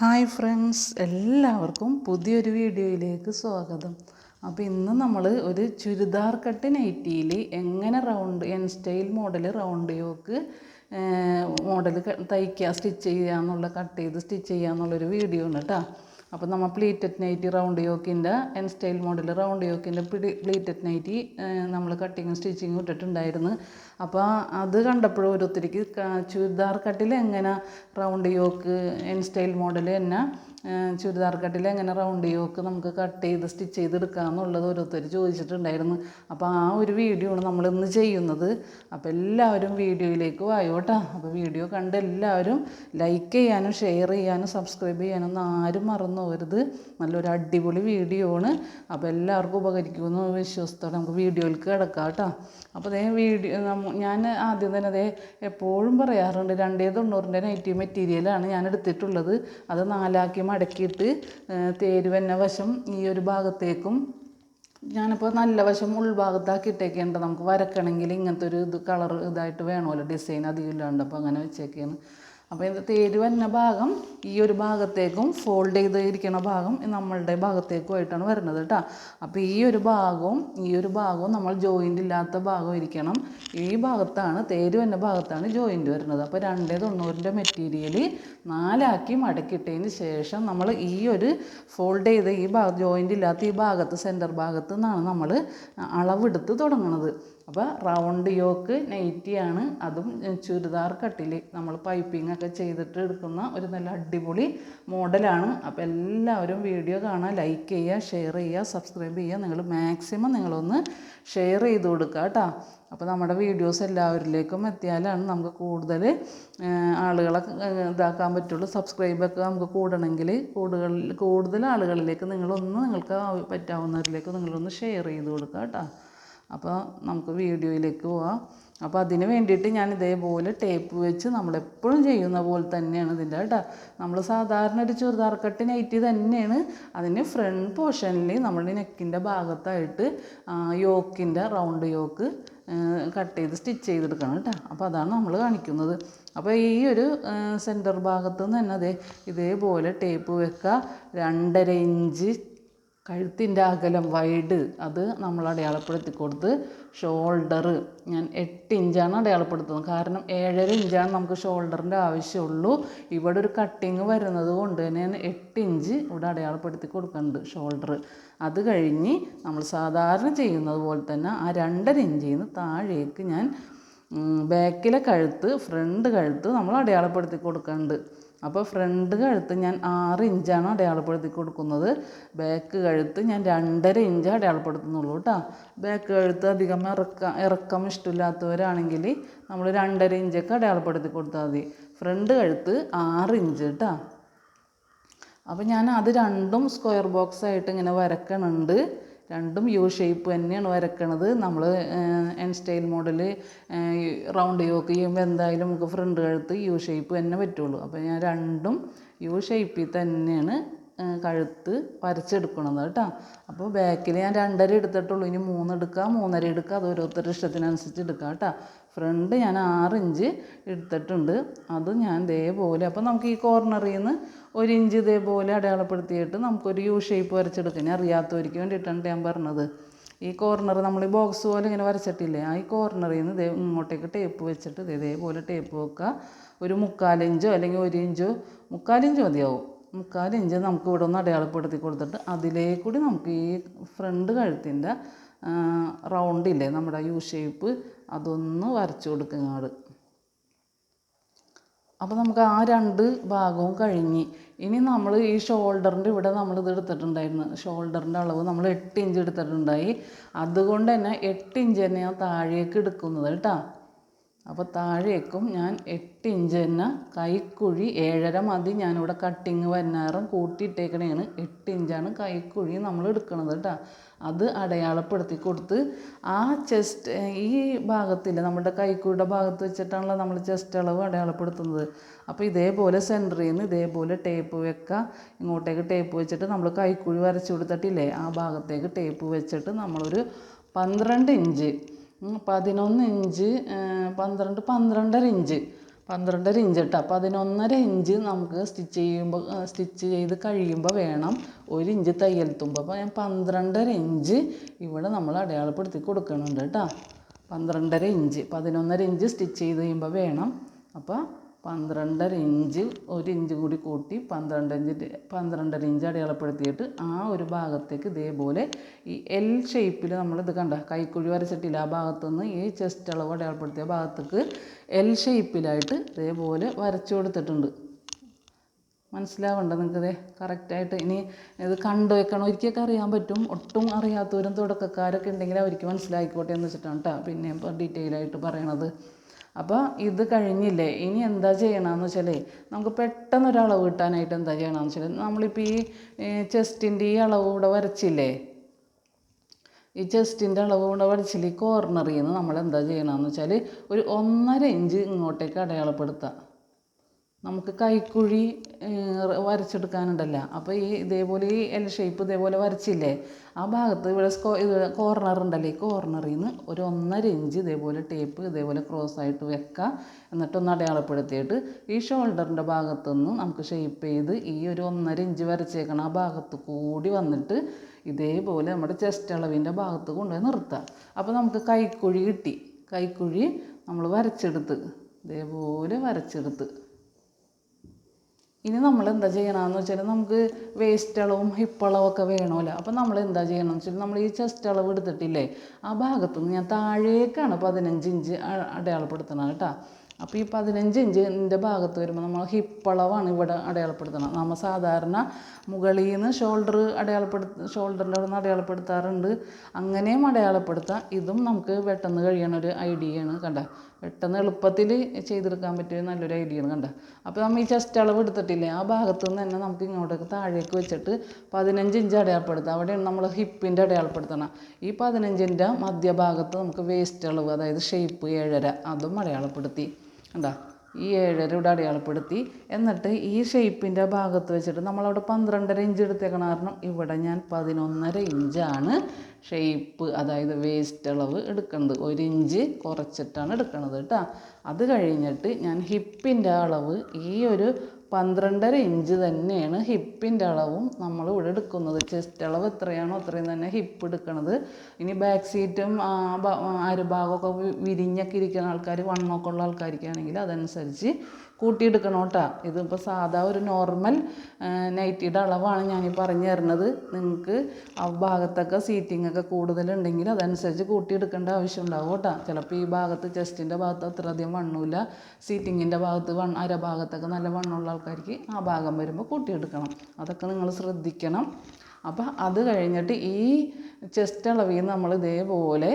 Hi friends എല്ലാവർക്കും പുതിയൊരു വീഡിയോയിലേക്ക് സ്വാഗതം. അപ്പോൾ ഇന്ന് നമ്മൾ ഒരു ചുരിദാർ കട്ട് നൈറ്റിയിൽ എങ്ങനെ round N style model round yoke model തയ്ക്കുക സ്റ്റിച്ച് ചെയ്യുക എന്നുള്ള കട്ട് ചെയ്ത് സ്റ്റിച്ച് ചെയ്യുക എന്നുള്ളൊരു വീഡിയോ ഉണ്ട് കേട്ടോ അപ്പോൾ നമ്മൾ പ്ലീറ്റഡ് നൈറ്റി റൗണ്ട് യോക്കിന്റെ എൻ സ്റ്റൈൽ മോഡൽ റൗണ്ട് യോക്കിന്റെ പിടി പ്ലീറ്റഡ് നൈറ്റി നമ്മൾ കട്ടിങ്ങും സ്റ്റിച്ചിങ്ങും ഇട്ടിട്ടുണ്ടായിരുന്നു. അപ്പോൾ അത് കണ്ടപ്പോഴും ഓരോരുത്തർക്ക് ചുരിദാർ കട്ടിൽ എങ്ങനെ round yoke N style model തന്നെ ചുരിദാർ കട്ടിൽ എങ്ങനെ റൗണ്ട് യോക്ക് നമുക്ക് കട്ട് ചെയ്ത് സ്റ്റിച്ച് ചെയ്തെടുക്കാം എന്നുള്ളത് ഓരോരുത്തർ ചോദിച്ചിട്ടുണ്ടായിരുന്നു. അപ്പോൾ ആ ഒരു വീഡിയോ ആണ് നമ്മൾ ഇന്ന് ചെയ്യുന്നത്. അപ്പോൾ എല്ലാവരും വീഡിയോയിലേക്ക് വായോട്ടാ. അപ്പോൾ വീഡിയോ കണ്ട് എല്ലാവരും ലൈക്ക് ചെയ്യാനും ഷെയർ ചെയ്യാനും സബ്സ്ക്രൈബ് ചെയ്യാനും ആരും മറന്നു പോരുത് നല്ലൊരു അടിപൊളി വീഡിയോ ആണ് അപ്പോൾ എല്ലാവർക്കും ഉപകരിക്കുമെന്ന് വിശ്വസത്തോടെ നമുക്ക് വീഡിയോയിലേക്ക് കിടക്കാം കേട്ടോ. അപ്പോൾ അതേ വീഡിയോ ഞാൻ ആദ്യം തന്നെ അതേ എപ്പോഴും പറയാറുണ്ട് രണ്ടേ തൊണ്ണൂറിന്റെ നൈറ്റി മെറ്റീരിയലാണ് ഞാൻ എടുത്തിട്ടുള്ളത്. അത് നാലാക്കി മടക്കിയിട്ട് തേരുവെന്ന വശം ഈ ഒരു ഭാഗത്തേക്കും ഞാനിപ്പോൾ നല്ല വശം ഉൾഭാഗത്താക്കി ഇട്ടേക്കേണ്ട നമുക്ക് വരക്കണമെങ്കിൽ ഇങ്ങനത്തെ ഒരു ഇത് കളർ ഇതായിട്ട് വേണമല്ലോ. ഡിസൈൻ അധികം ഇല്ലാണ്ട് അപ്പോൾ അങ്ങനെ വെച്ചേക്കാണ്. അപ്പോൾ ഇത് തേര് ഭാഗം ഈ ഒരു ഭാഗത്തേക്കും ഫോൾഡ് ചെയ്ത് ഇരിക്കുന്ന ഭാഗം നമ്മളുടെ ഭാഗത്തേക്കുമായിട്ടാണ് വരുന്നത് കേട്ടോ അപ്പോൾ ഈ ഒരു ഭാഗവും ഈ ഒരു ഭാഗവും നമ്മൾ ജോയിന്റ് ഇല്ലാത്ത ഭാഗം ഇരിക്കണം ഈ ഭാഗത്താണ് തേര് വന്ന ഭാഗത്താണ് ജോയിന്റ് വരുന്നത്. അപ്പോൾ രണ്ടേ തൊണ്ണൂറിന്റെ മെറ്റീരിയൽ നാലാക്കി മടക്കിയിട്ടതിന് ശേഷം നമ്മൾ ഈ ഒരു ഫോൾഡ് ചെയ്ത ഈ ഭാഗം ജോയിന്റ് ഇല്ലാത്ത ഈ ഭാഗത്ത് സെന്റർ ഭാഗത്ത് നിന്നാണ് നമ്മൾ അളവെടുത്ത് തുടങ്ങുന്നത് അപ്പോൾ റൗണ്ട് യോക്ക് നൈറ്റിയാണ് അതും ചുരിദാർ കട്ടിൽ നമ്മൾ പൈപ്പിംഗ് ഒക്കെ ചെയ്തിട്ട് എടുക്കുന്ന ഒരു നല്ല അടിപൊളി മോഡലാണ് അപ്പോൾ എല്ലാവരും വീഡിയോ കാണാൻ ലൈക്ക് ചെയ്യുക ഷെയർ ചെയ്യുക സബ്സ്ക്രൈബ് ചെയ്യുക. നിങ്ങൾ മാക്സിമം നിങ്ങളൊന്ന് ഷെയർ ചെയ്ത് കൊടുക്കുക കേട്ടോ. അപ്പോൾ നമ്മുടെ വീഡിയോസ് എല്ലാവരിലേക്കും എത്തിയാലാണ് നമുക്ക് കൂടുതൽ ആളുകളെ ഇതാക്കാൻ പറ്റുള്ളൂ. സബ്സ്ക്രൈബൊക്കെ നമുക്ക് കൂടണമെങ്കിൽ കൂടുതൽ കൂടുതൽ ആളുകളിലേക്ക് നിങ്ങളൊന്ന് നിങ്ങൾക്ക് പറ്റാവുന്നവരിലേക്ക് നിങ്ങളൊന്ന് ഷെയർ ചെയ്ത് കൊടുക്കുക കേട്ടോ. അപ്പോൾ നമുക്ക് വീഡിയോയിലേക്ക് പോവാം. അപ്പോൾ അതിന് വേണ്ടിയിട്ട് ഞാൻ ഇതേപോലെ ടേപ്പ് വെച്ച് നമ്മളെപ്പോഴും ചെയ്യുന്ന പോലെ തന്നെയാണ് ഇതിന്റെ കേട്ടോ. നമ്മൾ സാധാരണ ഒരു ചുരിദാർ കട്ട് നൈറ്റി തന്നെയാണ് അതിന് ഫ്രണ്ട് പോർഷനിൽ നമ്മുടെ നെക്കിന്റെ ഭാഗത്തായിട്ട് യോക്കിന്റെ റൗണ്ട് യോക്ക് കട്ട് ചെയ്ത് സ്റ്റിച്ച് ചെയ്തെടുക്കണം കേട്ടോ. അപ്പോൾ അതാണ് നമ്മൾ കാണിക്കുന്നത്. അപ്പോൾ ഈ ഒരു സെന്റർ ഭാഗത്ത് നിന്ന് തന്നെ അതെ ഇതേപോലെ ടേപ്പ് വെക്കുക. രണ്ടര ഇഞ്ച് കഴുത്തിന്റെ അകലം വൈഡ് അത് നമ്മൾ അടയാളപ്പെടുത്തി കൊടുത്ത് ഷോൾഡർ ഞാൻ എട്ട് ഇഞ്ചാണ് അടയാളപ്പെടുത്തുന്നത്. കാരണം ഏഴര ഇഞ്ചാണ് നമുക്ക് ഷോൾഡറിന്റെ ആവശ്യമുള്ളൂ. ഇവിടെ ഒരു കട്ടിങ് വരുന്നത് കൊണ്ട് തന്നെ ഞാൻ എട്ട് ഇഞ്ച് ഇവിടെ അടയാളപ്പെടുത്തി കൊടുക്കുന്നുണ്ട് ഷോൾഡർ അത് കഴിഞ്ഞ് നമ്മൾ സാധാരണ ചെയ്യുന്നത് പോലെ തന്നെ ആ രണ്ടര ഇഞ്ചിൽ നിന്ന് താഴേക്ക് ഞാൻ ബാക്കിലെ കഴുത്ത് ഫ്രണ്ട് കഴുത്ത് നമ്മൾ അടയാളപ്പെടുത്തി കൊടുക്കുന്നുണ്ട് അപ്പോൾ ഫ്രണ്ട് കഴുത്ത് ഞാൻ ആറ് ഇഞ്ചാണ് അടയാളപ്പെടുത്തി കൊടുക്കുന്നത്. ബാക്ക് കഴുത്ത് ഞാൻ രണ്ടര ഇഞ്ച് അടയാളപ്പെടുത്തുന്നുള്ളൂ കേട്ടോ. ബാക്ക് കഴുത്ത് അധികം ഇറക്കം ഇറക്കം ഇഷ്ടമില്ലാത്തവരാണെങ്കിൽ നമ്മൾ രണ്ടര ഇഞ്ചൊക്കെ അടയാളപ്പെടുത്തി കൊടുത്താൽ മതി. ഫ്രണ്ട് കഴുത്ത് ആറ് ഇഞ്ച് കേട്ടോ. അപ്പോൾ ഞാൻ അത് രണ്ടും സ്ക്വയർ ബോക്സ് ആയിട്ട് ഇങ്ങനെ വരക്കണുണ്ട്. രണ്ടും യു ഷേപ്പ് തന്നെയാണ് വരക്കണത്. നമ്മൾ N style model round yoke ചെയ്യുമ്പോൾ എന്തായാലും നമുക്ക് ഫ്രണ്ട് കഴുത്ത് യു ഷേപ്പ് തന്നെ പറ്റുള്ളൂ. അപ്പോൾ ഞാൻ രണ്ടും യു ഷേപ്പിൽ തന്നെയാണ് കഴുത്ത് വരച്ചെടുക്കണത് കേട്ടോ. അപ്പോൾ ബാക്കിൽ ഞാൻ രണ്ടര എടുത്തിട്ടുള്ളൂ. ഇനി മൂന്ന് എടുക്കുക മൂന്നര എടുക്കുക അത് ഓരോരുത്തരുടെ ഇഷ്ടത്തിനനുസരിച്ച് എടുക്കുക കേട്ടോ. ഫ്രണ്ട് ഞാൻ ആറ് ഇഞ്ച് എടുത്തിട്ടുണ്ട്. അത് ഞാൻ ഇതേപോലെ അപ്പോൾ നമുക്ക് ഈ കോർണറിൽ നിന്ന് ഒരു ഇഞ്ച് ഇതേപോലെ അടയാളപ്പെടുത്തിയിട്ട് നമുക്കൊരു യു ഷേപ്പ് വരച്ചെടുക്കാം. ഇനി അറിയാത്തവർക്ക് വേണ്ടിയിട്ടാണ് ഞാൻ പറഞ്ഞത്. ഈ കോർണർ നമ്മൾ ഈ ബോക്സ് പോലെ ഇങ്ങനെ വരച്ചിട്ടില്ലേ? ആ ഈ കോർണറിൽ നിന്ന് ഇതേ ഇങ്ങോട്ടേക്ക് ടേപ്പ് വെച്ചിട്ട് ഇതേപോലെ ടേപ്പ് വെക്കുക. ഒരു മുക്കാലിഞ്ചോ അല്ലെങ്കിൽ ഒരു ഇഞ്ചോ മുക്കാലിഞ്ച് മതിയാവും. മുക്കാലിഞ്ച് നമുക്ക് ഇവിടെ ഒന്ന് അടയാളപ്പെടുത്തി കൊടുത്തിട്ട് അതിലേക്കൂടി നമുക്ക് ഈ ഫ്രണ്ട് കഴുത്തിന്റെ റൗണ്ടില്ലേ നമ്മുടെ യു ഷേപ്പ് അതൊന്ന് വരച്ചു കൊടുക്കുക ഇങ്ങോട്ട് അപ്പോൾ നമുക്ക് ആ രണ്ട് ഭാഗവും കഴിഞ്ഞ്. ഇനി നമ്മൾ ഈ ഷോൾഡറിന്റെ ഇവിടെ നമ്മൾ ഇത് എടുത്തിട്ടുണ്ടായിരുന്നു. ഷോൾഡറിന്റെ അളവ് നമ്മൾ എട്ട് ഇഞ്ച് എടുത്തിട്ടുണ്ടായി. അതുകൊണ്ട് തന്നെ എട്ട് ഇഞ്ച് തന്നെ ഞാൻ താഴേക്ക് എടുക്കുന്നത് കേട്ടോ. അപ്പോൾ താഴേക്കും ഞാൻ എട്ട് ഇഞ്ച് തന്നെ കൈക്കുഴി ഏഴര മതി. ഞാനിവിടെ കട്ടിങ് വന്നാറും കൂട്ടിയിട്ടേക്കണേണ്. എട്ട് ഇഞ്ചാണ് കൈക്കുഴി നമ്മൾ എടുക്കണത് കേട്ടോ. അത് അടയാളപ്പെടുത്തി കൊടുത്ത് ആ ചെസ്റ്റ് ഈ ഭാഗത്തിൽ നമ്മുടെ കൈക്കൂടെ ഭാഗത്ത് വെച്ചിട്ടാണല്ലോ നമ്മൾ ചെസ്റ്റ് അളവ് അടയാളപ്പെടുത്തുന്നത്. അപ്പോൾ ഇതേപോലെ സെന്ററിൽ നിന്ന് ഇതേപോലെ ടേപ്പ് വെക്കുക ഇങ്ങോട്ടേക്ക് ടേപ്പ് വെച്ചിട്ട് നമ്മൾ കൈക്കുഴി വരച്ചു കൊടുത്തിട്ടില്ലേ? ആ ഭാഗത്തേക്ക് ടേപ്പ് വെച്ചിട്ട് നമ്മളൊരു പന്ത്രണ്ട് ഇഞ്ച് പതിനൊന്ന് ഇഞ്ച് പന്ത്രണ്ട് പന്ത്രണ്ടര ഇഞ്ച് പന്ത്രണ്ടര ഇഞ്ച് കേട്ടോ. അതിനൊന്നര ഇഞ്ച് നമുക്ക് സ്റ്റിച്ച് ചെയ്യുമ്പോൾ സ്റ്റിച്ച് ചെയ്ത് കഴിയുമ്പോൾ വേണം ഒരു ഇഞ്ച് തയ്യൽ തുമ്പ്. അപ്പോൾ ഞാൻ പന്ത്രണ്ടര ഇഞ്ച് ഇവിടെ നമ്മൾ അടയാളപ്പെടുത്തി കൊടുക്കുന്നുണ്ട് കേട്ടോ. പന്ത്രണ്ടര ഇഞ്ച്. പതിനൊന്നര ഇഞ്ച് സ്റ്റിച്ച് ചെയ്ത് കഴിയുമ്പോൾ വേണം. അപ്പോൾ പന്ത്രണ്ടര ഇഞ്ച് ഒരു ഇഞ്ച് കൂടി കൂട്ടി പന്ത്രണ്ട് ഇഞ്ച് പന്ത്രണ്ടര ഇഞ്ച് അടയാളപ്പെടുത്തിയിട്ട് ആ ഒരു ഭാഗത്തേക്ക് ഇതേപോലെ ഈ എൽ ഷേപ്പിൽ നമ്മളിത് കണ്ട കൈക്കുഴി വരച്ചിട്ടില്ല ആ ഭാഗത്തുനിന്ന് ഈ ചെസ്റ്റ് അളവ് അടയാളപ്പെടുത്തിയ ഭാഗത്തേക്ക് എൽ ഷേപ്പിലായിട്ട് ഇതേപോലെ വരച്ചു കൊടുത്തിട്ടുണ്ട്. മനസ്സിലാവണ്ട നിങ്ങൾക്കത്? കറക്റ്റായിട്ട് ഇനി ഇത് കണ്ടു വെക്കണം. ഒരിക്കലൊക്കെ അറിയാൻ പറ്റും. ഒട്ടും അറിയാത്തവരും തുടക്കക്കാരൊക്കെ ഉണ്ടെങ്കിൽ അവർക്ക് മനസ്സിലായിക്കോട്ടെ എന്ന് വെച്ചിട്ടാണ് കേട്ടോ പിന്നെ ഇപ്പോൾ ഡീറ്റെയിൽ ആയിട്ട് പറയണത്. അപ്പോൾ ഇത് കഴിഞ്ഞില്ലേ? ഇനി എന്താ ചെയ്യണമെന്ന് വെച്ചാൽ നമുക്ക് പെട്ടെന്ന് ഒരു അളവ് കിട്ടാനായിട്ട് എന്താ ചെയ്യണമെന്ന് വെച്ചാൽ നമ്മളിപ്പോൾ ഈ ചെസ്റ്റിന്റെ ഈ അളവ് ഇവിടെ വരച്ചില്ലേ? ഈ ചെസ്റ്റിന്റെ അളവ് കൊണ്ട് വരച്ചില്ല? ഈ കോർണറിൽ നിന്ന് നമ്മൾ എന്താ ചെയ്യണമെന്ന് വെച്ചാൽ ഒരു ഒന്നര ഇഞ്ച് ഇങ്ങോട്ടേക്ക് അടയാളപ്പെടുത്താം. നമുക്ക് കൈക്കുഴി വരച്ചെടുക്കാനുണ്ടല്ലോ. അപ്പോൾ ഈ ഇതേപോലെ ഈ എൽ ഷേപ്പ് ഇതേപോലെ വരച്ചില്ലേ ആ ഭാഗത്ത് ഇവിടെ സ്കോ ഇത് കോർണർ ഉണ്ടല്ലോ ഈ കോർണറിൽ നിന്ന് ഒരു ഒന്നര ഇഞ്ച് ഇതേപോലെ ടേപ്പ് ഇതേപോലെ ക്രോസ് ആയിട്ട് വെക്കുക എന്നിട്ടൊന്ന് അടയാളപ്പെടുത്തിയിട്ട് ഈ ഷോൾഡറിന്റെ ഭാഗത്തുനിന്ന് നമുക്ക് ഷേപ്പ് ചെയ്ത് ഈ ഒരു ഒന്നര ഇഞ്ച് വരച്ചേക്കണം ആ ഭാഗത്ത് കൂടി വന്നിട്ട് ഇതേപോലെ നമ്മുടെ ചെസ്റ്റ് അളവിന്റെ ഭാഗത്ത് കൊണ്ടുപോയി നിർത്തുക അപ്പോൾ നമുക്ക് കൈക്കുഴി കിട്ടി. കൈക്കുഴി നമ്മൾ വരച്ചെടുത്ത് ഇതേപോലെ വരച്ചെടുത്ത്. ഇനി നമ്മൾ എന്താ ചെയ്യണമെന്ന് വെച്ചാൽ നമുക്ക് വേസ്റ്റ് അളവും ഹിപ്പ് അളവൊക്കെ വേണമല്ലോ. അപ്പോൾ നമ്മൾ എന്താ ചെയ്യണമെന്ന് വെച്ചാൽ നമ്മൾ ഈ ചെസ്റ്റ് അളവ് എടുത്തിട്ടില്ലേ ആ ഭാഗത്തുനിന്ന് ഞാൻ താഴേക്കാണ് പതിനഞ്ച് ഇഞ്ച് അടയാളപ്പെടുത്തണം കേട്ടോ. അപ്പോൾ ഈ പതിനഞ്ച് ഇഞ്ചിന്റെ ഭാഗത്ത് വരുമ്പോൾ നമ്മൾ ഹിപ്പ് അളവാണ് ഇവിടെ അടയാളപ്പെടുത്തണം നമ്മൾ സാധാരണ മുകളിൽ നിന്ന് ഷോൾഡർ അടയാളപ്പെടുത്ത ഷോൾഡറിന്റെ അവിടെ നിന്ന് അടയാളപ്പെടുത്താറുണ്ട്. അങ്ങനെയും അടയാളപ്പെടുത്താം. ഇതും നമുക്ക് പെട്ടെന്ന് കഴിയണ ഒരു ഐഡിയയാണ് കണ്ട. പെട്ടെന്ന് എളുപ്പത്തിൽ ചെയ്തെടുക്കാൻ പറ്റിയ നല്ലൊരു ഐഡിയ ആണ് കണ്ട? അപ്പോൾ നമ്മൾ ഈ ചെസ്റ്റ് അളവ് എടുത്തിട്ടില്ലേ? ആ ഭാഗത്തു നിന്ന് തന്നെ നമുക്ക് ഇങ്ങോട്ടേക്ക് താഴേക്ക് വെച്ചിട്ട് പതിനഞ്ച് ഇഞ്ച് അടയാളപ്പെടുത്താം. അവിടെയാണ് നമ്മൾ ഹിപ്പിന്റെ അടയാളപ്പെടുത്തണം. ഈ പതിനഞ്ചിന്റെ മധ്യഭാഗത്ത് നമുക്ക് വേസ്റ്റ് അളവ് അതായത് ഷേപ്പ് ഏഴര അതും അടയാളപ്പെടുത്തി. കണ്ടാ? ഈ ഏഴര ഇവിടെ അടയാളപ്പെടുത്തി. എന്നിട്ട് ഈ ഷേപ്പിന്റെ ഭാഗത്ത് വെച്ചിട്ട് നമ്മളവിടെ പന്ത്രണ്ടര ഇഞ്ച് എടുത്തേക്കണ കാരണം ഇവിടെ ഞാൻ പതിനൊന്നര ഇഞ്ചാണ് ഷേപ്പ് അതായത് വേസ്റ്റ് അളവ് എടുക്കുന്നത് ഒരു ഇഞ്ച് കുറച്ചിട്ടാണ് എടുക്കുന്നത് കേട്ടോ. അത് കഴിഞ്ഞിട്ട് ഞാൻ ഹിപ്പിന്റെ അളവ് ഈ ഒരു പന്ത്രണ്ടര ഇഞ്ച് തന്നെയാണ് ഹിപ്പിന്റെ അളവും നമ്മൾ ഇവിടെ എടുക്കുന്നത്. ചെസ്റ്റ് അളവ് എത്രയാണോ അത്രയും തന്നെ ഹിപ്പ് എടുക്കണത്. ഇനി ബാക്ക് സീറ്റും അരഭാഗമൊക്കെ വിരിഞ്ഞൊക്കെ ഇരിക്കുന്ന ആൾക്കാർ വണ്ണമൊക്കെ ഉള്ള ആൾക്കാർക്കാണെങ്കിൽ അതനുസരിച്ച് കൂട്ടിയെടുക്കണം കേട്ടോ. ഇതിപ്പോൾ സാധാ ഒരു നോർമൽ നൈറ്റിയുടെ അളവാണ് ഞാൻ ഈ പറഞ്ഞു തരുന്നത്. നിങ്ങൾക്ക് ആ ഭാഗത്തൊക്കെ സീറ്റിംഗ് ഒക്കെ കൂടുതലുണ്ടെങ്കിൽ അതനുസരിച്ച് കൂട്ടിയെടുക്കേണ്ട ആവശ്യം ഉണ്ടാവും കേട്ടോ. ചിലപ്പോൾ ഈ ഭാഗത്ത് ചെസ്റ്റിന്റെ ഭാഗത്ത് അത്രയധികം വണ്ണമില്ല സീറ്റിങ്ങിന്റെ ഭാഗത്ത് വൺ അരഭാഗത്തൊക്കെ നല്ല വണ്ണമുള്ള ആൾക്കാർക്ക് ആ ഭാഗം വരുമ്പോൾ കൂട്ടിയെടുക്കണം. അതൊക്കെ നിങ്ങൾ ശ്രദ്ധിക്കണം. അപ്പോൾ അത് കഴിഞ്ഞിട്ട് ഈ ചെസ്റ്റ് അളവിൽ നമ്മൾ ഇതേപോലെ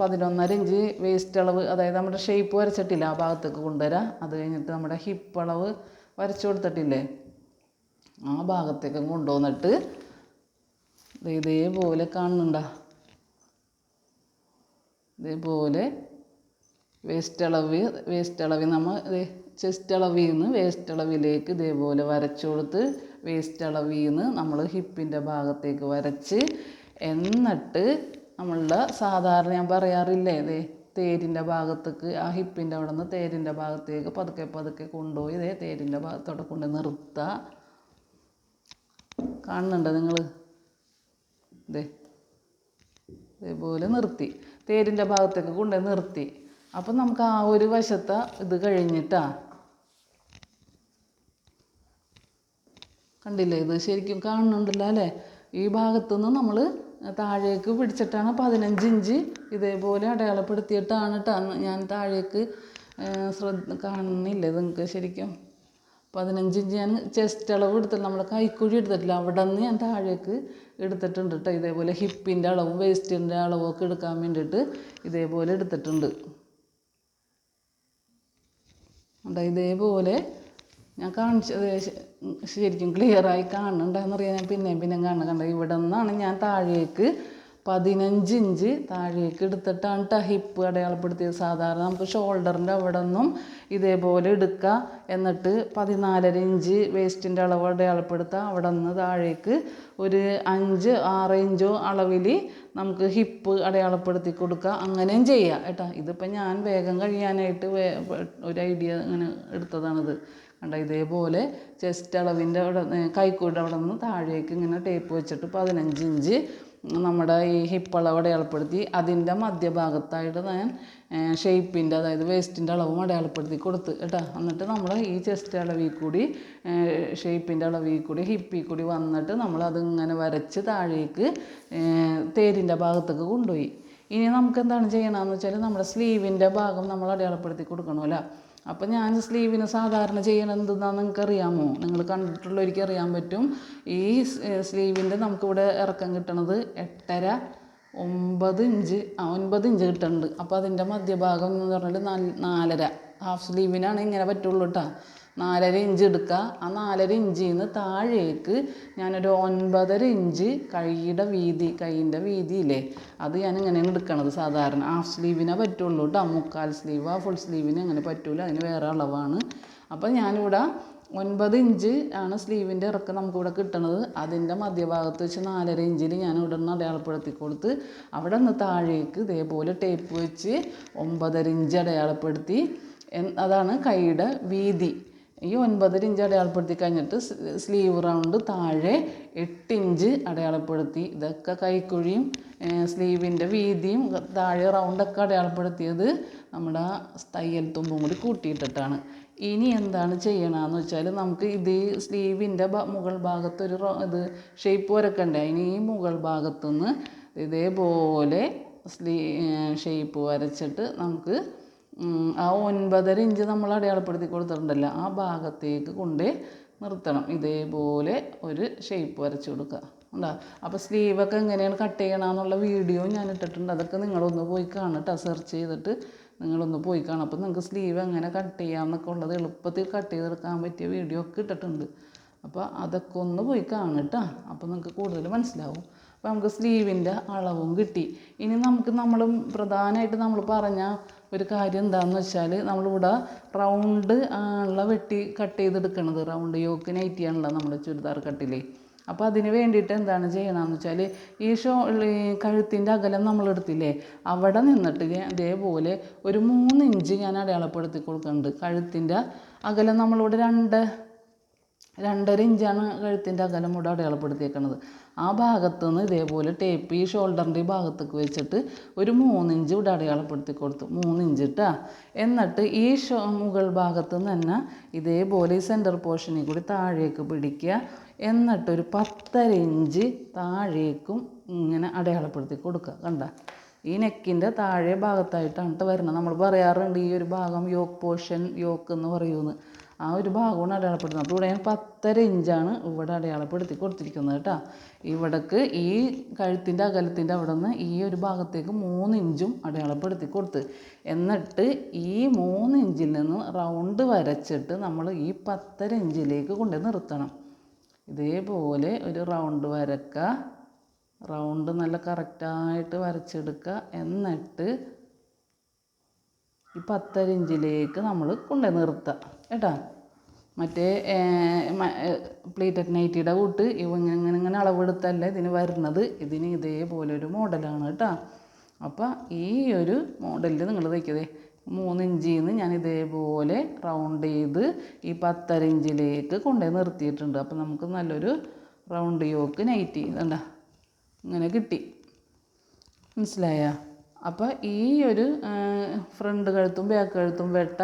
പതിനൊന്നര ഇഞ്ച് വേസ്റ്റ് അളവ് അതായത് നമ്മുടെ ഷേപ്പ് വരച്ചിട്ടില്ല ആ ഭാഗത്തേക്ക് കൊണ്ടുവരാം. അത് കഴിഞ്ഞിട്ട് നമ്മുടെ ഹിപ്പ് അളവ് വരച്ചു കൊടുത്തിട്ടില്ലേ? ആ ഭാഗത്തേക്ക് കൊണ്ടുവന്നിട്ട് ഇതേപോലെ കാണുന്നുണ്ട? ഇതേപോലെ വേസ്റ്റ് അളവ് വേസ്റ്റ് അളവിൽ നമ്മൾ ചെസ്റ്റ് അളവിൽ നിന്ന് വേസ്റ്റ് അളവിലേക്ക് ഇതേപോലെ വരച്ചു കൊടുത്ത് വേസ്റ്റ് അളവിൽ നിന്ന് നമ്മൾ ഹിപ്പിന്റെ ഭാഗത്തേക്ക് വരച്ച് എന്നിട്ട് നമ്മളുടെ സാധാരണ ഞാൻ പറയാറില്ലേ ഇതേ തേരിന്റെ ഭാഗത്തേക്ക് ആ ഹിപ്പിന്റെ അവിടെ നിന്ന് തേരിന്റെ ഭാഗത്തേക്ക് പതുക്കെ പതുക്കെ കൊണ്ടുപോയി ഇതേ തേരിന്റെ ഭാഗത്തോടെ കൊണ്ട് നിർത്തുക കാണുന്നുണ്ടോ നിങ്ങൾ ഇതേ ഇതേപോലെ നിർത്തി. തേരിന്റെ ഭാഗത്തേക്ക് കൊണ്ടുപോയി നിർത്തി. അപ്പം നമുക്ക് ആ ഒരു വശത്തെ ഇത് കഴിഞ്ഞിട്ടാ. കണ്ടില്ലേ ഇത്? ശരിക്കും കാണുന്നുണ്ടല്ലോ അല്ലേ? ഈ ഭാഗത്തുനിന്ന് നമ്മൾ താഴേക്ക് പിടിച്ചിട്ടാണ് പതിനഞ്ച് ഇഞ്ച് ഇതേപോലെ അടയാളപ്പെടുത്തിയിട്ടാണ് കേട്ടോ ഞാൻ താഴേക്ക് ശ്രദ്ധ കാണുന്നില്ല നിങ്ങൾക്ക് ശരിക്കും. പതിനഞ്ച് ഇഞ്ച് ഞാൻ ചെസ്റ്റ് അളവ് എടുത്തില്ല നമ്മുടെ കൈക്കുഴി എടുത്തിട്ടില്ല. അവിടെ നിന്ന് ഞാൻ താഴേക്ക് എടുത്തിട്ടുണ്ട് കേട്ടോ ഇതേപോലെ ഹിപ്പിന്റെ അളവും വേസ്റ്റിന്റെ അളവും ഒക്കെ എടുക്കാൻ വേണ്ടിയിട്ട് ഇതേപോലെ എടുത്തിട്ടുണ്ട്. ഇതേപോലെ ഞാൻ കാണിച്ചത് ശരിക്കും ക്ലിയറായി കാണുന്നുണ്ടെന്നറിയാൻ ഞാൻ പിന്നെയും പിന്നെയും കാണുന്നത് കണ്ട? ഇവിടെ നിന്നാണ് ഞാൻ താഴേക്ക് പതിനഞ്ച് ഇഞ്ച് താഴേക്ക് എടുത്തിട്ടാണ് ട്ടാ ഹിപ്പ് അടയാളപ്പെടുത്തിയത്. സാധാരണ നമുക്ക് ഷോൾഡറിന്റെ അവിടെ നിന്നും ഇതേപോലെ എടുക്കുക എന്നിട്ട് പതിനാലര ഇഞ്ച് വേസ്റ്റിന്റെ അളവ് അടയാളപ്പെടുത്തുക അവിടെ നിന്ന് താഴേക്ക് ഒരു അഞ്ച് ആറ് ഇഞ്ചോ അളവിൽ നമുക്ക് ഹിപ്പ് അടയാളപ്പെടുത്തി കൊടുക്കുക അങ്ങനെയും ചെയ്യാം കേട്ടോ. ഇതിപ്പോൾ ഞാൻ വേഗം കഴിയാനായിട്ട് ഒരു ഐഡിയ ഇങ്ങനെ എടുത്തതാണിത്. കണ്ട? ഇതേപോലെ ചെസ്റ്റ് അളവിന്റെ അവിടെ കൈക്കൂടെ അവിടെ നിന്ന് താഴേക്ക് ഇങ്ങനെ ടേപ്പ് വെച്ചിട്ട് പതിനഞ്ച് ഇഞ്ച് നമ്മുടെ ഈ ഹിപ്പ് അളവ് അടയാളപ്പെടുത്തി അതിന്റെ മധ്യഭാഗത്തായിട്ട് ഞാൻ ഷേപ്പിന്റെ അതായത് വേസ്റ്റിന്റെ അളവും അടയാളപ്പെടുത്തി കൊടുത്ത് കേട്ടോ. എന്നിട്ട് നമ്മൾ ഈ ചെസ്റ്റ് അളവിൽ കൂടി ഷേപ്പിന്റെ അളവിൽ കൂടി ഹിപ്പിൽ കൂടി വന്നിട്ട് നമ്മൾ അതിങ്ങനെ വരച്ച് താഴേക്ക് തേരിന്റെ ഭാഗത്തേക്ക് കൊണ്ടുപോയി. ഇനി നമുക്ക് എന്താണ് ചെയ്യണമെന്ന് വെച്ചാൽ നമ്മുടെ സ്ലീവിന്റെ ഭാഗം നമ്മൾ അടയാളപ്പെടുത്തി കൊടുക്കണമല്ലോ അപ്പം ഞാൻ സ്ലീവിന് സാധാരണ ചെയ്യണത് എന്തെന്നാന്ന് നിങ്ങൾക്ക് അറിയാമോ നിങ്ങൾ കണ്ടിട്ടുള്ളവർക്ക് അറിയാൻ പറ്റും. ഈ സ്ലീവിന്റെ നമുക്കിവിടെ ഇറക്കം കിട്ടണത് എട്ടര ഒമ്പത് ഇഞ്ച് ആ ഒൻപത് ഇഞ്ച് കിട്ടുന്നുണ്ട് അപ്പോൾ അതിന്റെ മധ്യഭാഗം എന്ന് പറഞ്ഞാൽ നാല് നാലര. ഹാഫ് സ്ലീവിനാണ് ഇങ്ങനെ പറ്റുള്ളൂ കേട്ടോ നാലര ഇഞ്ച് എടുക്കുക ആ നാലര ഇഞ്ചിൽ നിന്ന് താഴേക്ക് ഞാനൊരു ഒൻപതര ഇഞ്ച് കൈയുടെ വീതി കൈയിന്റെ വീതിയില്ലേ അത് ഞാൻ ഇങ്ങനെയാണ് എടുക്കണത് സാധാരണ. ഹാഫ് സ്ലീവിനെ പറ്റുള്ളൂ കേട്ടോ മുക്കാൽ സ്ലീവ് ഫുൾ സ്ലീവിന് അങ്ങനെ പറ്റൂല അതിന് വേറെ അളവാണ്. അപ്പോൾ ഞാനിവിടെ ഒൻപത് ഇഞ്ച് ആണ് സ്ലീവിന്റെ ഇറക്കം നമുക്കിവിടെ കിട്ടണത്. അതിന്റെ മധ്യഭാഗത്ത് വെച്ച് നാലര ഇഞ്ചിൽ ഞാൻ ഇവിടെ നിന്ന് അടയാളപ്പെടുത്തി കൊടുത്ത് അവിടെ നിന്ന് താഴേക്ക് ഇതേപോലെ ടേപ്പ് വെച്ച് ഒമ്പതര ഇഞ്ച് അടയാളപ്പെടുത്തി. അതാണ് കൈയുടെ വീതി. ഈ ഒൻപതര ഇഞ്ച് അടയാളപ്പെടുത്തി കഴിഞ്ഞിട്ട് സ്ലീവ് റൗണ്ട് താഴെ എട്ട് ഇഞ്ച് അടയാളപ്പെടുത്തി. ഇതൊക്കെ കൈക്കുഴിയും സ്ലീവിന്റെ വീതിയും താഴെ റൗണ്ടൊക്കെ അടയാളപ്പെടുത്തിയത് നമ്മുടെ തയ്യൽ തുമ്പും കൂടി കൂട്ടിയിട്ടിട്ടാണ്. ഇനി എന്താണ് ചെയ്യണമെന്ന് വെച്ചാൽ നമുക്ക് ഇത് സ്ലീവിന്റെ മുകൾ ഭാഗത്തൊരു ഇത് ഷേപ്പ് വരക്കണ്ടേ? ഇനി ഈ മുകൾ ഭാഗത്തുനിന്ന് ഇതേപോലെ സ്ലീ ഷേപ്പ് വരച്ചിട്ട് നമുക്ക് ആ ഒൻപതര ഇഞ്ച് നമ്മൾ അടയാളപ്പെടുത്തി കൊടുത്തിട്ടുണ്ടല്ലോ. ആ ഭാഗത്തേക്ക് കൊണ്ട് നിർത്തണം. ഇതേപോലെ ഒരു ഷേപ്പ് വരച്ച് കൊടുക്കുക. ഉണ്ടോ? അപ്പോൾ സ്ലീവൊക്കെ എങ്ങനെയാണ് കട്ട് ചെയ്യണമെന്നുള്ള വീഡിയോ ഞാൻ ഇട്ടിട്ടുണ്ട്. അതൊക്കെ നിങ്ങളൊന്ന് പോയി കാണട്ടോ. സെർച്ച് ചെയ്തിട്ട് നിങ്ങളൊന്ന് പോയി കാണാം. അപ്പോൾ നിങ്ങൾക്ക് സ്ലീവ് എങ്ങനെ കട്ട് ചെയ്യാമെന്നൊക്കെ ഉള്ളത് എളുപ്പത്തിൽ കട്ട് ചെയ്തെടുക്കാൻ പറ്റിയ വീഡിയോ ഒക്കെ ഇട്ടിട്ടുണ്ട്. അപ്പോൾ അതൊക്കെ ഒന്ന് പോയി കാണട്ടോ അപ്പോൾ നിങ്ങൾക്ക് കൂടുതൽ മനസ്സിലാവും. അപ്പോൾ നമുക്ക് സ്ലീവിന്റെ അളവും കിട്ടി. ഇനി നമുക്ക് നമ്മൾ പ്രധാനമായിട്ട് നമ്മൾ പറഞ്ഞ ഒരു കാര്യം എന്താണെന്ന് വെച്ചാൽ നമ്മളിവിടെ റൗണ്ട് ആണല്ലോ വെട്ടി കട്ട് ചെയ്തെടുക്കണത്. റൗണ്ട് യോക്ക് നൈറ്റിയാണല്ലോ നമ്മുടെ ചുരിദാർ കട്ടിലേ അപ്പോൾ അതിന് വേണ്ടിയിട്ട് എന്താണ് ചെയ്യണമെന്ന് വെച്ചാൽ ഈ ഷോ കഴുത്തിന്റെ അകലം നമ്മളെടുത്തില്ലേ അവിടെ നിന്നിട്ട് ഇതേപോലെ ഒരു മൂന്ന് ഇഞ്ച് ഞാൻ അടയാളപ്പെടുത്തി കൊടുക്കുന്നുണ്ട്. കഴുത്തിന്റെ അകലം നമ്മളിവിടെ രണ്ട് രണ്ടര ഇഞ്ചാണ് കഴുത്തിന്റെ അകലം കൂടെ അടയാളപ്പെടുത്തിയേക്കണത്. ആ ഭാഗത്ത് നിന്ന് ഇതേപോലെ ടേപ്പ് ഈ ഷോൾഡറിന്റെ ഭാഗത്തേക്ക് വെച്ചിട്ട് ഒരു മൂന്നിഞ്ച് ഇവിടെ അടയാളപ്പെടുത്തി കൊടുത്തു. മൂന്നിഞ്ച് ഇട്ടാ എന്നിട്ട് ഈ ഷോ മുകൾ ഭാഗത്ത് നിന്ന് തന്നെ ഇതേപോലെ ഈ സെന്റർ പോർഷനിൽ കൂടി താഴേക്ക് പിടിക്കുക. എന്നിട്ടൊരു പത്തര ഇഞ്ച് താഴേക്കും ഇങ്ങനെ അടയാളപ്പെടുത്തി കൊടുക്കുക. കണ്ട? ഈ നെക്കിന്റെ താഴെ ഭാഗത്തായിട്ടാണ് ട്ടോ വരുന്നത് നമ്മൾ പറയാറുണ്ട് ഈ ഒരു ഭാഗം യോക്ക് പോർഷൻ യോക്ക് എന്ന് പറയുമെന്ന്. ആ ഒരു ഭാഗമാണ് അടയാളപ്പെടുത്തുന്നത്. അപ്പോൾ ഇവിടെ ഞാൻ പത്തര ഇഞ്ചാണ് ഇവിടെ അടയാളപ്പെടുത്തി കൊടുത്തിരിക്കുന്നത് കേട്ടോ. ഇവിടേക്ക് ഈ കഴുത്തിന്റെ അകലത്തിന്റെ അവിടെ നിന്ന് ഈ ഒരു ഭാഗത്തേക്ക് മൂന്ന് ഇഞ്ചും അടയാളപ്പെടുത്തി കൊടുത്ത്. എന്നിട്ട് ഈ മൂന്ന് ഇഞ്ചിൽ നിന്ന് റൗണ്ട് വരച്ചിട്ട് നമ്മൾ ഈ പത്തര ഇഞ്ചിലേക്ക് കൊണ്ടു നിർത്തണം. ഇതേപോലെ ഒരു റൗണ്ട് വരക്കുക റൗണ്ട് നല്ല കറക്റ്റായിട്ട് വരച്ചെടുക്കുക എന്നിട്ട് ഈ പത്തര ഇഞ്ചിലേക്ക് നമ്മൾ കൊണ്ടുപോയി നിർത്തുക കേട്ടോ? മറ്റേ പ്ലീറ്റഡ് നൈറ്റിയുടെ കൂട്ട് ഇവ ഇങ്ങനെ ഇങ്ങനെ ഇങ്ങനെ അളവെടുത്തല്ല ഇതിന് വരുന്നത്. ഇതിന് ഇതേപോലെ ഒരു മോഡലാണ് കേട്ടോ. അപ്പോൾ ഈ ഒരു മോഡലിൽ നിങ്ങൾ തയ്ക്കതേ മൂന്ന് ഇഞ്ചിൽ നിന്ന് ഞാൻ ഇതേപോലെ റൗണ്ട് ചെയ്ത് ഈ പത്തര ഇഞ്ചിലേക്ക് കൊണ്ടുപോയി നിർത്തിയിട്ടുണ്ട്. അപ്പോൾ നമുക്ക് നല്ലൊരു റൗണ്ട് യോക്ക് നൈറ്റ് ചെയ്തണ്ട. ഇങ്ങനെ കിട്ടി. മനസ്സിലായ? അപ്പോൾ ഈ ഒരു ഫ്രണ്ട് കഴുത്തും ബാക്ക് കഴുത്തും വെട്ട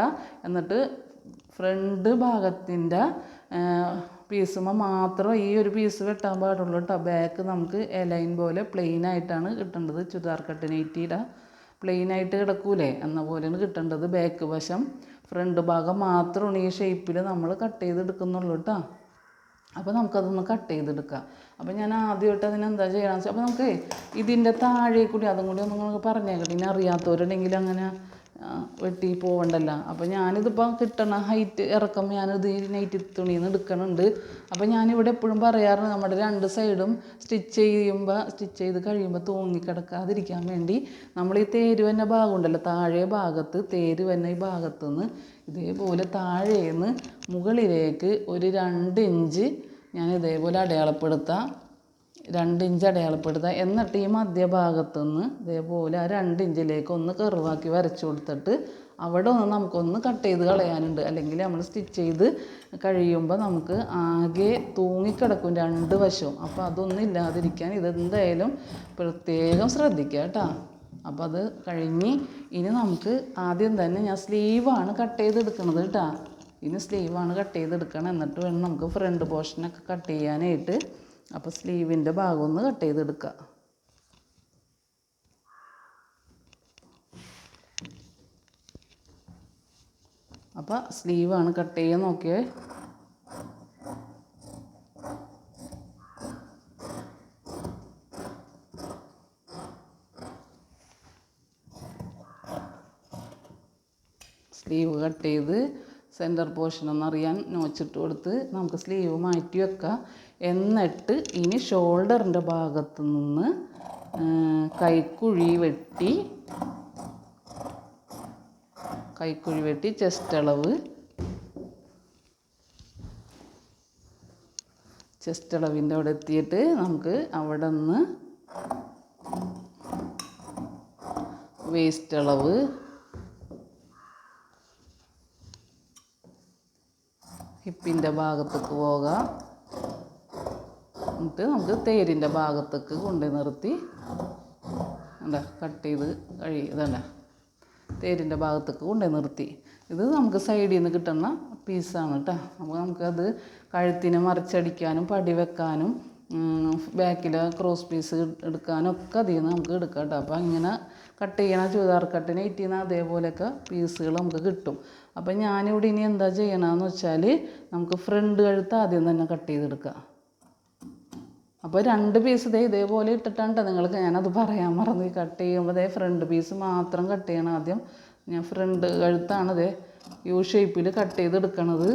എന്നിട്ട് ഫ്രണ്ട് ഭാഗത്തിന്റെ പീസുമ്മ മാത്രം ഈ ഒരു പീസ് വെട്ടാൻ പാടുള്ളൂ കേട്ടോ ബാക്ക് നമുക്ക് എലൈൻ പോലെ പ്ലെയിൻ ആയിട്ടാണ് കിട്ടേണ്ടത്. ചുരിദാർ കട്ട് പ്ലെയിൻ ആയിട്ട് കിടക്കൂലേ? എന്ന പോലെയാണ് കിട്ടേണ്ടത് ബാക്ക് വശം. ഫ്രണ്ട് ഭാഗം മാത്രമാണ് ഈ ഷേപ്പിൽ നമ്മൾ കട്ട് ചെയ്തെടുക്കുന്നുള്ളൂ കേട്ടോ അപ്പോൾ നമുക്കതൊന്ന് കട്ട് ചെയ്തെടുക്കാം. അപ്പോൾ ഞാൻ ആദ്യമായിട്ട് അതിനെന്താ ചെയ്യണമെന്ന് വെച്ചാൽ അപ്പോൾ നമുക്ക് ഇതിന്റെ താഴെ കൂടി അതും കൂടി ഒന്ന് നിങ്ങൾക്ക് പറഞ്ഞേക്കട്ടെ ഇനി അറിയാത്തവരുണ്ടെങ്കിൽ അങ്ങനെ വെട്ടി പോവണ്ടല്ലോ. അപ്പോൾ ഞാനിതിപ്പോൾ കിട്ടണ ഹൈറ്റ് ഇറക്കം ഞാനിത് ഈ നൈറ്റി തുണിയിൽ നിന്ന് എടുക്കണുണ്ട്. അപ്പോൾ ഞാനിവിടെ എപ്പോഴും പറയാറുണ്ട് നമ്മുടെ രണ്ട് സൈഡും സ്റ്റിച്ച് ചെയ്യുമ്പോൾ സ്റ്റിച്ച് ചെയ്ത് കഴിയുമ്പോൾ തൂങ്ങിക്കിടക്കാതിരിക്കാൻ വേണ്ടി നമ്മൾ ഈ തേര് വന്ന ഭാഗം ഉണ്ടല്ലോ താഴെ ഭാഗത്ത് തേര് ഈ ഭാഗത്തു നിന്ന് ഇതേപോലെ താഴേന്ന് മുകളിലേക്ക് ഒരു രണ്ട് ഇഞ്ച് ഞാൻ ഇതേപോലെ അടയാളപ്പെടുത്താം. രണ്ട് ഇഞ്ച് അടയാളപ്പെടുത്തുക എന്നിട്ട് ഈ മധ്യഭാഗത്തു നിന്ന് ഇതേപോലെ ആ രണ്ട് ഇഞ്ചിലേക്ക് ഒന്ന് കർവാക്കി വരച്ചു കൊടുത്തിട്ട് അവിടെ ഒന്ന് നമുക്കൊന്ന് കട്ട് ചെയ്ത് കളയാനുണ്ട്. അല്ലെങ്കിൽ നമ്മൾ സ്റ്റിച്ച് ചെയ്ത് കഴിയുമ്പോൾ നമുക്ക് ആകെ തൂങ്ങിക്കിടക്കും രണ്ട് വശവും. അപ്പോൾ അതൊന്നും ഇല്ലാതിരിക്കാൻ ഇതെന്തായാലും പ്രത്യേകം ശ്രദ്ധിക്കുക കേട്ടോ. അപ്പോൾ അത് കഴിഞ്ഞ് ഇനി നമുക്ക് ആദ്യം തന്നെ ഞാൻ സ്ലീവാണ് കട്ട് ചെയ്തെടുക്കുന്നത് കേട്ടോ. ഇനി സ്ലീവാണ് കട്ട് ചെയ്തെടുക്കണം. എന്നിട്ട് വേണം നമുക്ക് ഫ്രണ്ട് പോർഷനൊക്കെ കട്ട് ചെയ്യാനായിട്ട്. അപ്പോൾ സ്ലീവിന്റെ ഭാഗം ഒന്ന് കട്ട് ചെയ്തെടുക്കുക അപ്പോൾ സ്ലീവാണ് കട്ട് ചെയ്യാൻ നോക്കിയേ. സ്ലീവ് കട്ട് ചെയ്ത് സെന്റർ പോർഷൻ ഒന്നറിയാൻ നോച്ചിട്ട് കൊടുത്ത് നമുക്ക് സ്ലീവ് മാറ്റി വെക്കാം. എന്നിട്ട് ഇനി ഷോൾഡറിന്റെ ഭാഗത്ത് നിന്ന് കൈക്കുഴി വെട്ടി കൈക്കുഴി വെട്ടി ചെസ്റ്റ് അളവ് ചെസ്റ്റ് അളവിന്റെ അവിടെ എത്തിയിട്ട് നമുക്ക് അവിടെ നിന്ന് വേസ്റ്റ് അളവ് ഹിപ്പിന്റെ ഭാഗത്തേക്ക് പോകാം. എന്നിട്ട് നമുക്ക് തേരിന്റെ ഭാഗത്തേക്ക് കൊണ്ട് നിർത്തി. എന്താ കട്ട് ചെയ്ത് കഴി ഇതല്ല? തേരിന്റെ ഭാഗത്തേക്ക് കൊണ്ട് നിർത്തി. ഇത് നമുക്ക് സൈഡിൽ നിന്ന് കിട്ടുന്ന പീസാണ് കേട്ടോ അപ്പോൾ നമുക്കത് കഴുത്തിന് മറിച്ചടിക്കാനും പടി വെക്കാനും ബാക്കിലെ ക്രോസ് പീസ് എടുക്കാനും ഒക്കെ അതിൽ നിന്ന് നമുക്ക് എടുക്കാം കേട്ടോ അപ്പോൾ ഇങ്ങനെ കട്ട് ചെയ്യണ ചുരിദാർ കട്ടിന് ഇറ്റിന്ന് അതേപോലെയൊക്കെ പീസുകൾ നമുക്ക് കിട്ടും. അപ്പം ഞാനിവിടെ ഇനി എന്താ ചെയ്യണമെന്ന് വെച്ചാൽ നമുക്ക് ഫ്രണ്ട് കഴുത്ത് ആദ്യം തന്നെ കട്ട് ചെയ്തെടുക്കാം. അപ്പോൾ രണ്ട് പീസ് ഇതേ ഇതേപോലെ ഇട്ടിട്ടാണ് ട്ടോ നിങ്ങൾക്ക് ഞാനത് പറയാൻ മറന്നു. കട്ട് ചെയ്യുമ്പോൾ ദേ ഫ്രണ്ട് പീസ് മാത്രം കട്ട് ചെയ്യണം ആദ്യം. ഞാൻ ഫ്രണ്ട് കഴുത്താണ് ഇതേ യു ഷേപ്പിൽ കട്ട് ചെയ്തെടുക്കണത്.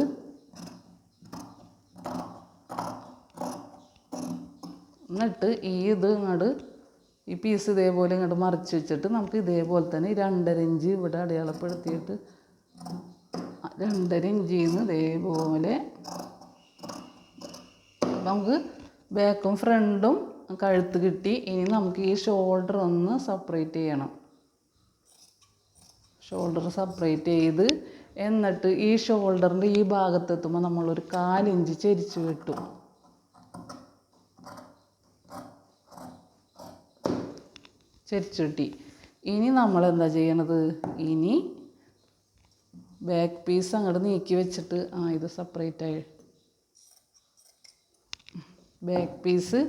എന്നിട്ട് ഈ ഇത് ഇങ്ങോട്ട് ഈ പീസ് ഇതേപോലെ ഇങ്ങോട്ട് മറിച്ച് വെച്ചിട്ട് നമുക്ക് ഇതേപോലെ തന്നെ രണ്ടര ഇഞ്ച് ഇവിടെ അടയാളപ്പെടുത്തിയിട്ട് രണ്ടര ഇഞ്ചിൽ നിന്ന് ഇതേപോലെ നമുക്ക് ബാക്കും ഫ്രണ്ടും കഴുത്ത് കിട്ടി. ഇനി നമുക്ക് ഈ ഷോൾഡർ ഒന്ന് സെപ്പറേറ്റ് ചെയ്യണം. ഷോൾഡർ സെപ്പറേറ്റ് ചെയ്ത് എന്നിട്ട് ഈ ഷോൾഡറിന്റെ ഈ ഭാഗത്തെത്തുമ്പോൾ നമ്മളൊരു കാലിഞ്ച് ചെരിച്ച് വെട്ടും. ചെരിച്ച് കിട്ടി ഇനി നമ്മൾ എന്താ ചെയ്യണത്? ഇനി ബാക്ക് പീസ് അങ്ങോട്ട് നീക്കി വെച്ചിട്ട് ആ ഇത് സെപ്പറേറ്റ് ആയി. ബാക്ക് പീസ്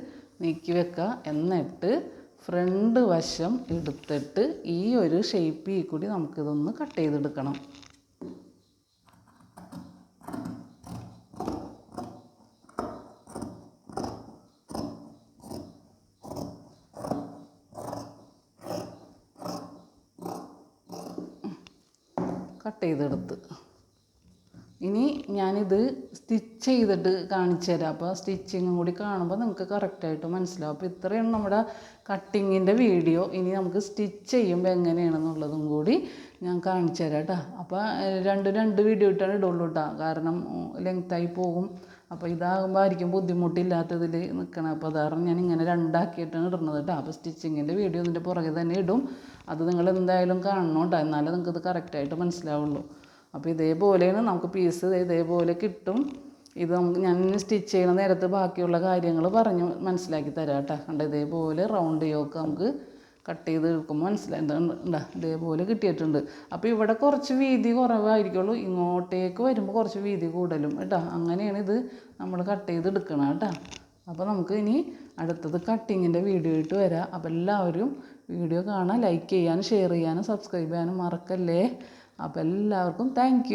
നീക്കി വെക്കുക എന്നിട്ട് ഫ്രണ്ട് വശം എടുത്തിട്ട് ഈ ഒരു ഷേപ്പിൽ കൂടി നമുക്കിതൊന്ന് കട്ട് ചെയ്തെടുക്കണം. കട്ട് ചെയ്തെടുത്ത് ഇനി ഞാനിത് സ്റ്റിച്ച് ചെയ്തിട്ട് കാണിച്ചു തരാം. അപ്പോൾ സ്റ്റിച്ചിങ്ങും കൂടി കാണുമ്പോൾ നിങ്ങൾക്ക് കറക്റ്റായിട്ട് മനസ്സിലാവും. അപ്പോൾ ഇത്രയാണ് നമ്മുടെ കട്ടിങ്ങിന്റെ വീഡിയോ ഇനി നമുക്ക് സ്റ്റിച്ച് ചെയ്യുമ്പോൾ എങ്ങനെയാണെന്നുള്ളതും കൂടി ഞാൻ കാണിച്ചു തരാം കേട്ടോ. അപ്പോൾ രണ്ട് രണ്ടും വീഡിയോ ഇട്ടാണ് ഇടുള്ളൂ കേട്ടോ. കാരണം ലെങ്ത്തായി പോകും. അപ്പോൾ ഇതാകുമ്പോൾ ആയിരിക്കും ബുദ്ധിമുട്ടില്ലാത്തതിൽ നിൽക്കണം അപ്പോൾ അതാറും ഞാൻ ഇങ്ങനെ രണ്ടാക്കിയിട്ടാണ് ഇടുന്നത് കേട്ടോ. അപ്പോൾ സ്റ്റിച്ചിങ്ങിന്റെ വീഡിയോ ഇതിന്റെ പുറകെ തന്നെ ഇടും. അത് നിങ്ങൾ എന്തായാലും കാണണം കേട്ടോ. എന്നാലേ നിങ്ങൾക്ക് ഇത് കറക്റ്റായിട്ട് മനസ്സിലാവുള്ളൂ. അപ്പോൾ ഇതേപോലെയാണ് നമുക്ക് പീസ് ഇതേപോലെ കിട്ടും. ഇത് നമുക്ക് ഞാൻ സ്റ്റിച്ച് ചെയ്യുന്ന നേരത്ത് ബാക്കിയുള്ള കാര്യങ്ങൾ പറഞ്ഞ് മനസ്സിലാക്കി തരാം കേട്ടോ. കണ്ട? ഇതേപോലെ റൗണ്ട് യോക്ക് നമുക്ക് കട്ട് ചെയ്ത് എടുക്കുമ്പോൾ മനസ്സിലായിട്ടുണ്ട്. ഇതേപോലെ കിട്ടിയിട്ടുണ്ട്. അപ്പോൾ ഇവിടെ കുറച്ച് വീതി കുറവായിരിക്കുള്ളൂ. ഇങ്ങോട്ടേക്ക് വരുമ്പോൾ കുറച്ച് വീതി കൂടലും കേട്ടോ? അങ്ങനെയാണ് ഇത് നമ്മൾ കട്ട് ചെയ്ത് എടുക്കണം കേട്ടോ? അപ്പോൾ നമുക്ക് ഇനി അടുത്തത് കട്ടിങ്ങിന്റെ വീഡിയോ ഇട്ട് വരാം. അപ്പോൾ എല്ലാവരും വീഡിയോ കാണാൻ ലൈക്ക് ചെയ്യാനും ഷെയർ ചെയ്യാനും സബ്സ്ക്രൈബ് ചെയ്യാനും മറക്കല്ലേ? അപ്പോൾ എല്ലാവർക്കും താങ്ക്